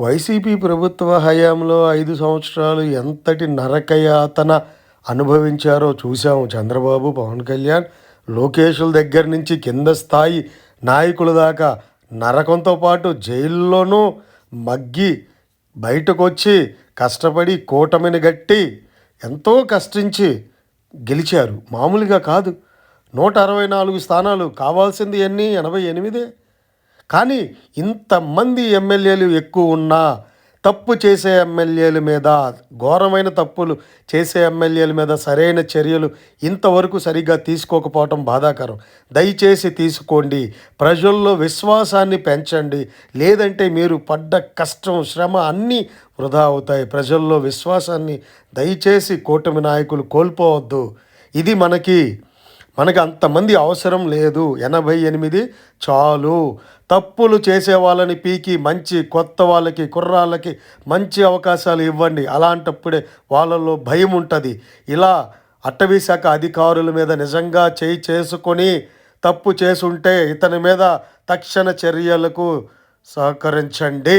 YCP ప్రభుత్వ హయాంలో ఐదు సంవత్సరాలు ఎంతటి నరకయాతన అనుభవించారో చూశాము చంద్రబాబు పవన్ కళ్యాణ్. లోకేషుల దగ్గర నుంచి కింద స్థాయి నాయకుల దాకా నరకంతో పాటు జైల్లోనూ మగ్గి బయటకు వచ్చి కష్టపడి కూటమిని గట్టి ఎంతో కష్టించి గెలిచారు. మామూలుగా కాదు. నూట అరవై నాలుగు స్థానాలు కావాల్సింది ఎన్ని? ఎనభై ఎనిమిదే? కానీ ఇంతమంది ఎమ్మెల్యేలు ఎక్కువ ఉన్నా తప్పు చేసే ఎమ్మెల్యేల మీద ఘోరమైన తప్పులు చేసే ఎమ్మెల్యేల మీద సరైన చర్యలు ఇంతవరకు సరిగ్గా తీసుకోకపోవటం బాధాకరం. దయచేసి తీసుకోండి. ప్రజల్లో విశ్వాసాన్ని పెంచండి. లేదంటే మీరు పడ్డ కష్టం శ్రమ అన్నీ వృధా అవుతాయి. ప్రజల్లో విశ్వాసాన్ని దయచేసి కూటమి నాయకులు కోల్పోవద్దు. ఇది మనకి మనకి అంతమంది అవసరం లేదు. ఎనభై ఎనిమిది చాలు. తప్పులు చేసే వాళ్ళని పీకి మంచి కొత్త వాళ్ళకి కుర్రాళ్ళకి మంచి అవకాశాలు ఇవ్వండి. అలాంటప్పుడే వాళ్ళల్లో భయం ఉంటుంది. ఇలా అటవీ శాఖ అధికారుల మీద నిజంగా చేయి చేసుకొని తప్పు చేసుంటే ఇతని మీద తక్షణ చర్యలకు సహకరించండి.